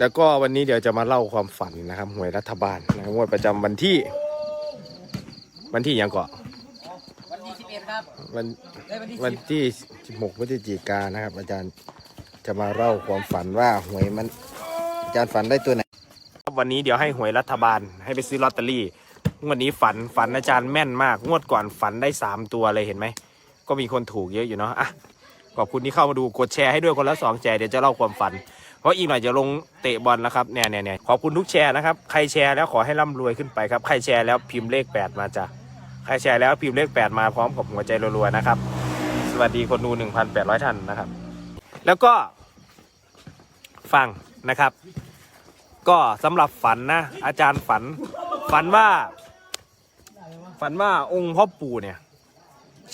แล้วก็วันนี้เดี๋ยวจะมาเล่าความฝันนะครับหวยรัฐบาลนะครับงวดประจำวันที่ วันที่ยังเกาะวันที่สิบเอ็ดครับวันเอ้ยวันที่วันสิบที่ 16พฤศจิกายนนะครับ อาจารย์จะมาเล่าความฝันว่าหวยมันอาจารย์ฝันได้ตัวไหนครับวันนี้เดี๋ยวให้หวยรัฐบาลให้ไปซื้อลอตเตอรี่งวดนี้ฝันฝันอาจารย์แม่นมาก งวดก่อนฝันได้สามตัวเลยเห็นไหมก็มีคนถูกเยอะอยู่เนาะอะขอบคุณที่เข้ามาดูกดแชร์ให้ด้วยคนละสองแชร์เดี๋ยวจะเล่าความฝัน เพราะอีกหน่อยจะลงเตะบอลแล้วครับเนี่ยเนี่ยเนี่ยขอบคุณทุกแชร์นะครับ ใครแชร์แล้วขอให้ร่ำรวยขึ้นไปครับ ใครแชร์แล้วพิมพ์เลขแปดมาจ้ะ ใครแชร์แล้วพิมพ์เลขแปดมาพร้อมกับหัวใจรัวๆนะครับ สวัสดีคนดู 1,800 ท่านนะครับ แล้วก็ฟังนะครับ ก็สำหรับฝันนะ อาจารย์ฝัน ฝันว่า ฝันว่าองค์พ่อปู่เนี่ย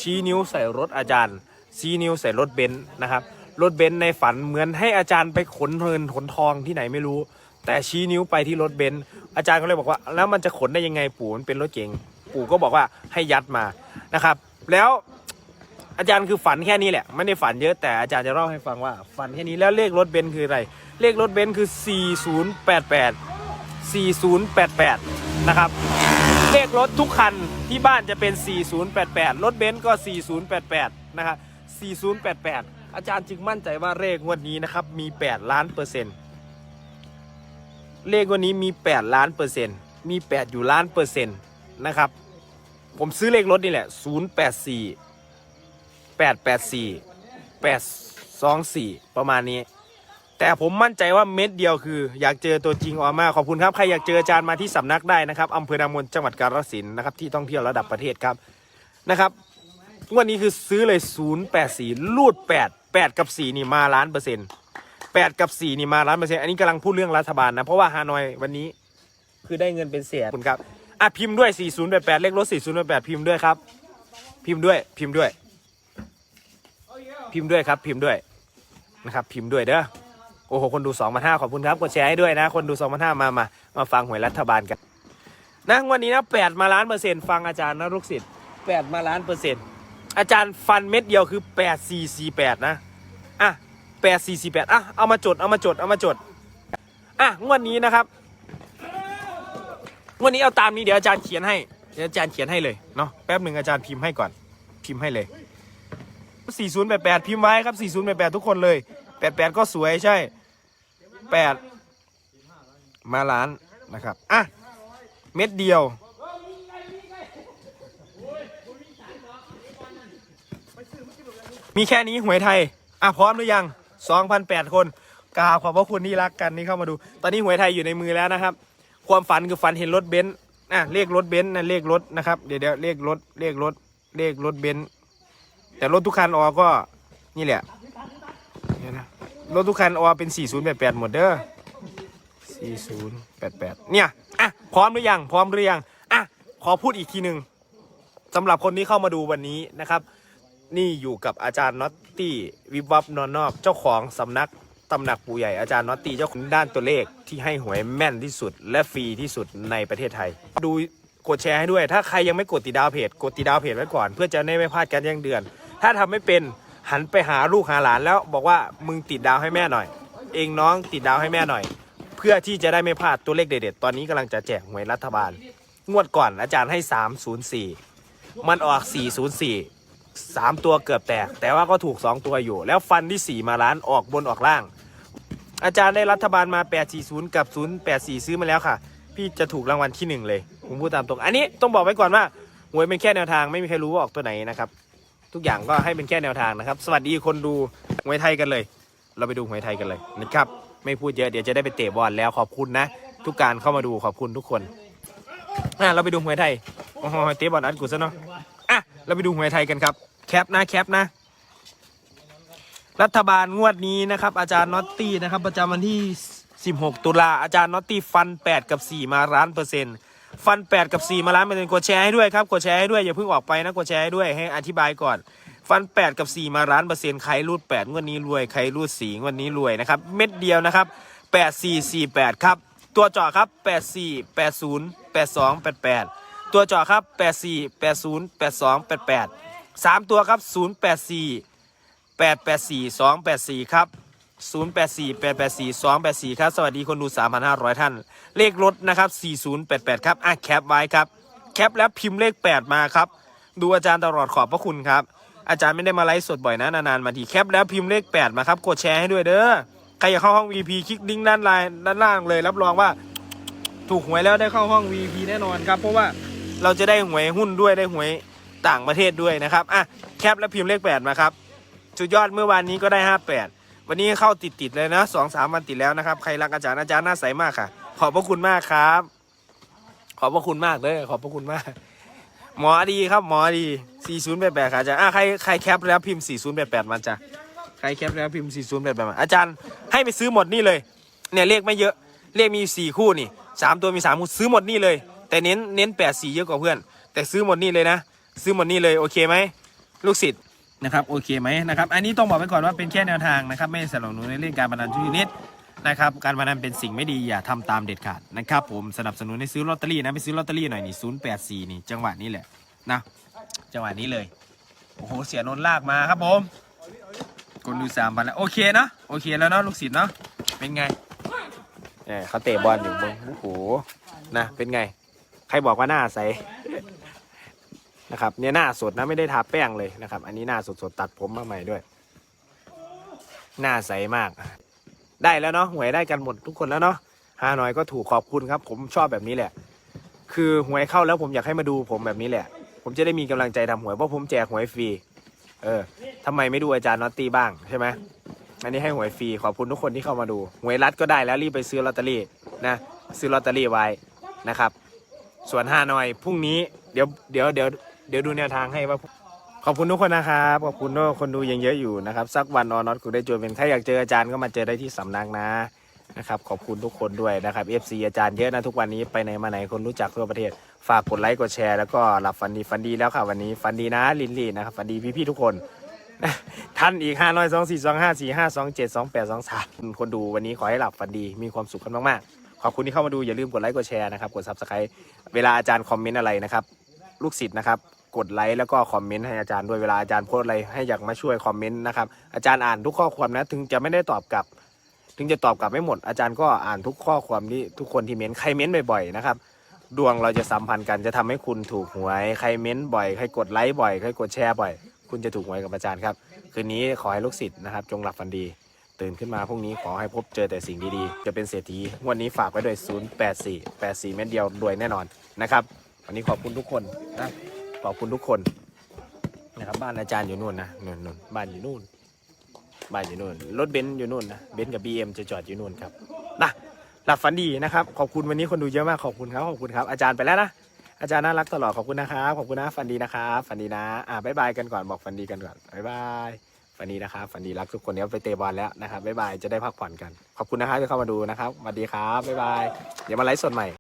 ชี้นิ้วใส่รถอาจารย์ชี้นิ้วใส่รถเบนซ์นะครับ รถเบนซ์ในฝันเหมือนให้อาจารย์ไปขนเงินขนทองที่ไหนไม่รู้ แต่ชี้นิ้วไปที่รถเบนซ์อาจารย์ก็เลยบอกว่า แล้วมันจะขนได้ยังไงปู่มันเป็นรถเก๋งปู่ก็บอกว่าให้ยัดมานะครับ แล้วอาจารย์คือฝันแค่นี้แหละไม่ได้ฝันเยอะแต่อาจารย์จะเล่าให้ฟังว่า ฝันแค่นี้แล้วเลขรถเบนซ์คืออะไร เลขรถเบนซ์คือ 4088 4088 นะครับ เลขรถทุกคันที่บ้านจะเป็น 4088 รถเบนซ์ก็ 4088 นะครับ 4088 อาจารย์จึงมั่นใจว่าเลขงวดนี้นะครับมี 8 ล้านเปอร์เซ็นต์เลขวันนี้มี 8 ล้านเปอร์เซ็นต์มี 8 อยู่ล้านเปอร์เซ็นต์นะครับ ผมซื้อเลขรถนี่แหละ 084 884 824 ประมาณนี้ แต่ผมมั่นใจว่าเม็ดเดียวคือ อยากเจอตัวจริงออกมาขอบคุณครับ ใครอยากเจออาจารย์มาที่สำนักได้นะครับอำเภอนามนจังหวัดกาฬสินธุ์นะครับที่ท่องเที่ยวระดับประเทศครับนะครับวันนี้คือซื้อเลย 084 รูด 8 8กับ4นี่มาล้านเปอร์เซ็นต์8กับ4นี่มาล้านเปอร์เซ็นต์อันนี้กำลังพูดเรื่องรัฐบาลนะ เพราะว่าฮานอยวันนี้คือได้เงินเป็นแสนขอบคุณครับอะพิมพ์ด้วย4088เลขรถ4088พิมพ์ด้วยครับ พิมพ์ด้วยพิมพ์ด้วย พิมพ์ด้วยครับ พิมพ์ด้วยนะครับพิมพ์ด้วยเด้อโอ้โหคนดู2 5 0 0ขอบคุณครับกดแชร์ให้ด้วยนะ คนดู2 5 0 0มามามาฟังหวยรัฐบาลกันนะวันนี้นะ8มาล้านเปอร์เซ็นต์ฟังอาจารย์นะลูกศิษย์8มาล้านเปอร์เซ็นต์ อาจารย์ฟันเม็ดเดียวคือ 8 4 4 8 นะ อะ 8 4 4 8 อะ เอามาจด เอามาจด เอามาจด อะ งวดนี้นะครับ งวดนี้เอาตามนี้เดี๋ยวอาจารย์เขียนให้ เดี๋ยวอาจารย์เขียนให้เลยเนาะ แป๊บหนึ่งอาจารย์พิมพ์ให้ก่อน พิมพ์ให้เลย 4088 พิมพ์ไว้ครับ 4088 ทุกคนเลย 88 ก็สวยใช่ 8 มาล้านนะครับ อะ เม็ดเดียว มีแค่นี้หวยไทย อะพร้อมหรือยัง 2,008 คนกราบขอบพระคุณที่รักกันที่เข้ามาดู ตอนนี้หวยไทยอยู่ในมือแล้วนะครับ ความฝันคือฝันเห็นรถเบนซ์อะเลขรถเบนซ์นะเลขรถนะครับ เดี๋ยวเดี๋ยวเลขรถเลขรถเลขรถเบนซ์แต่รถทุกคันออก็นี่แหละเดี๋ยวนะรถทุกคันออเป็น 4088 หมดเด้อ4088 เนี่ย อะ พร้อมหรือยัง พร้อมหรือยัง อะ ขอพูดอีกทีหนึ่งสำหรับคนที่เข้ามาดูวันนี้นะครับ นี่อยู่กับอาจารย์น็อตตี้วิบวับนอนนอกเจ้าของสำนักตำหนักปู่ใหญ่อาจารย์น็อตตี้เจ้าของด้านตัวเลขที่ให้หวยแม่นที่สุด และฟรีที่สุดในประเทศไทย ดูกดแชร์ให้ด้วย ถ้าใครยังไม่กดติดดาวเพจกดติดดาวเพจไว้ก่อน เพื่อจะได้ไม่พลาดการแจ้งเดือน ถ้าทำไม่เป็นหันไปหาลูกหาหลานแล้วบอกว่ามึงติดดาวให้แม่หน่อย เองน้องติดดาวให้แม่หน่อย เพื่อที่จะได้ไม่พลาดตัวเลขเด็ดๆตอนนี้กำลังจะแจกหวยรัฐบาล งวดก่อนอาจารย์ให้ 304 มันออก 404 สามตัวเกือบแตก แต่ว่าก็ถูก2ตัวอยู่ แล้วฟันที่4มาล้านออกบนออกล่าง อาจารย์ได้รัฐบาลมา 840 กับ 084 ซื้อมาแล้วค่ะ พี่จะถูกรางวัลที่1เลยผมพูดตามตรง อันนี้ต้องบอกไว้ก่อนว่าหวยเป็นแค่แนวทางไม่มีใครรู้ว่าออกตัวไหนนะครับ ทุกอย่างก็ให้เป็นแค่แนวทางนะครับ สวัสดีคนดูหวยไทยกันเลย เราไปดูหวยไทยกันเลยนะครับไม่พูดเยอะเดี๋ยวจะได้ไปเตะบอลแล้วขอบคุณนะ ทุกการเข้ามาดูขอบคุณทุกคนอะเราไปดูหวยไทยโอ้โหเตะบอลอัดกูซะเนาะ เราไปดูหวยไทยกันครับ แคปนะแคปนะ รัฐบาลงวดนี้นะครับ อาจารย์น็อตตี้นะครับ ประจำวันที่ 16 ตุลาอาจารย์น็อตตี้ฟัน 8 กับ 4 มาล้านเปอร์เซ็นต์ฟัน 8 กับ 4 มาล้านเปอร์เซ็นต์กดแชร์ให้ด้วยครับกดแชร์ให้ด้วยอย่าเพิ่งออกไปนะกดแชร์ให้ด้วยให้อธิบายก่อนฟัน 8 กับ 4 มาล้านเปอร์เซ็นต์ใครรูด8งวดนี้รวยใครรูด4งวดนี้รวยนะครับเม็ดเดียวนะครับ 8 4 4 8 ครับ ตัวเจาะครับ 8 4 8 0 8 2 8 8 ตัวเจาะครับ 8 4 8 0 8 2 8 8 3 ตัวครับ 0 8 4 8 8 4 2 8 4 ครับ 084884 ครับ สวัสดีคนดู 3,500 ท่าน เลขรถนะครับ 4088 ครับอะแคปไว้ครับ แคปแล้วพิมพ์เลข 8 มาครับ ดูอาจารย์ตลอดขอบพระคุณครับ อาจารย์ไม่ได้มาไลฟ์สดบ่อยนะ นานๆมาทีแคปแล้วพิมพ์เลข 8 มาครับ กดแชร์ให้ด้วยเด้อ ใครอยากเข้าห้อง VP คลิกลิงก์ด้านไลน์ด้านล่างเลย รับรองว่า ถูกหวยแล้วได้เข้าห้อง VP แน่นอนครับ เพราะว่า เราจะได้หวยหุ้นด้วยได้หวยต่างประเทศด้วยนะครับอะแคปแล้วพิมพ์เลข8มาครับสุดยอดเมื่อวานนี้ก็ได้ 58 วันนี้เข้าติดติดๆเลยนะสองสามวันติดแล้วนะครับ ใครรักอาจารย์อาจารย์น่าใสมากค่ะ ขอบพระคุณมากครับ ขอบพระคุณมากเลย ขอบพระคุณมาก หมอดีครับหมอดี 4088ค่ะอาจารย์อะใครใครแคปแล้วพิมพ์ 4088มาจ้ะใครแคปแล้วพิมพ์ 4088มาอาจารย์ให้ไปซื้อหมดนี่เลย เนี่ยเลขไม่เยอะเลขมี 4 คู่นี่3ตัวมี3คู่ซื้อหมดนี่เลย แต่เน้นเน้น84เยอะกว่าเพื่อน แต่ซื้อหมดนี่เลยนะ ซื้อหมดนี่เลยโอเคไหมลูกศิษย์นะครับโอเคไหมนะครับอันนี้ต้องบอกไว้ก่อนว่าเป็นแค่แนวทางนะครับไม่สนับสนุนในเรื่องการพนันทุกชนิดนะครับการพนันเป็นสิ่งไม่ดีอย่าทำตามเด็ดขาดนะครับผมสนับสนุนให้ซื้อลอตเตอรี่นะไปซื้อลอตเตอรี่หน่อยนี่ศูนย์แปดสี่นี่จังหวะนี้แหละนะจังหวะนี้เลยโอ้โหเสียนนท์ลากมาครับผมคนดูสามพันแล้วโอเคเนาะโอเคแล้วเนาะลูกศิษย์เนาะเป็นไงเนี่ยเขาเตะบอลอยู่บงโอ้โหนะเป็นไงใค รบอกว่าหน้าใส นะครับ เนี่ยหน้าสดนะไม่ได้ทาแป้งเลยนะครับ อันนี้หน้าสดสดตัดผมมาใหม่ด้วย หน้าใสมาก ได้แล้วเนาะหวยได้กันหมดทุกคนแล้วเนาะฮาหน่อยก็ถูกขอบคุณครับ ผมชอบแบบนี้แหละ คือหวยเข้าแล้วผมอยากให้มาดูผมแบบนี้แหละ ผมจะได้มีกำลังใจทำหวยเพราะผมแจกหวยฟรีเออทำไมไม่ดูอาจารย์นอตตี้บ้างใช่ไหมอันนี้ให้หวยฟรีขอบคุณทุกคนที่เข้ามาดูหวยรัดก็ได้แล้วรีบไปซื้อลอตเตอรี่นะซื้อลอตเตอรี่ไว้นะครับ ส่วนฮานอยพรุ่งนี้เดี๋ยวเดี๋ยวเดี๋ยวเดี๋ยวดูแนวทางให้ว่า ขอบคุณทุกคนนะครับขอบคุณทุกคนดูยังเยอะอยู่นะครับสักวันออนน็อตกูได้จวนเป็นใครอยากเจออาจารย์ก็มาเจอได้ที่สำนักนะนะครับขอบคุณทุกคนด้วยนะครับ FC อาจารย์เยอะนะทุกวันนี้ไปไหนมาไหนคนรู้จักทั่วประเทศ ฝากกดไลค์กดแชร์แล้วก็หลับฝันดีฝันดีแล้วค่ะวันนี้ฝันดีนะลินลี่นะครับฝันดีพี่ๆทุกคนท่านอีกห้าร้อยสองสี่สองห้าสี่ห้าสองเจ็ดสองแปดสองสามคนดูวันนี้ขอให้หลับฝันดีมีความสุขกันมากๆ ขอบคุณที่เข้ามาดูอย่าลืมกดไลค์กดแชร์นะครับกดซับสไครต์เวลาอาจารย์คอมเมนต์อะไรนะครับลูกศิษย์นะครับกดไลค์แล้วก็คอมเมนต์ให้อาจารย์ด้วยเวลาอาจารย์โพสอะไรให้อยากมาช่วยคอมเมนต์นะครับอาจารย์อ่านทุกข้อความนะถึงจะไม่ได้ตอบกลับ ถึงจะตอบกลับไม่หมด อาจารย์ก็อ่านทุกข้อความที่ทุกคนที่เม้นใครเม้นบ่อยๆนะครับดวงเราจะสัมพันธ์กันจะทำให้คุณถูกหวยใครเม้นบ่อยใครกดไลค์บ่อยใครกดแชร์บ่อย คุณจะถูกหวยกับอาจารย์ครับคืนนี้ขอให้ลูกศิษย์นะครับ จงหลับฝันดี ตื่นขึ้นมาพรุ่งนี้ขอให้พบเจอแต่สิ่งดีๆ จะเป็นเศรษฐีวันนี้ฝากไว้ด้วย 084 84 เม็ดเดียวรวยแน่นอนนะครับ วันนี้ขอบคุณทุกคนนะขอบคุณทุกคนนะครับบ้านอาจารย์อยู่นู่นนะนู่นนู่นบ้านอยู่นู่นบ้านอยู่นู่นรถเบนซ์อยู่นู่นนะเบนซ์กับบีเอ็มจะจอดอยู่นู่นครับนะหลับฝันดีนะครับ ขอบคุณวันนี้คนดูเยอะมากขอบคุณครับขอบคุณครับอาจารย์ไปแล้วนะอาจารย์น่ารักตลอดขอบคุณนะครับขอบคุณนะฝันดีนะครับฝันดีนะอ่าบ๊ายบายกันก่อนบอกฝันดีกันก่อนบ๊ายบาย ฝันดีนะครับฝันดีรักทุกคนเดี๋ยวไปเตะบอลแล้วนะครับบ๊ายบายจะได้พักผ่อนกัน ขอบคุณนะครับที่เข้ามาดูนะครับสวัสดีครับบ๊ายบายเดี๋ยวมาไลฟ์สดใหม่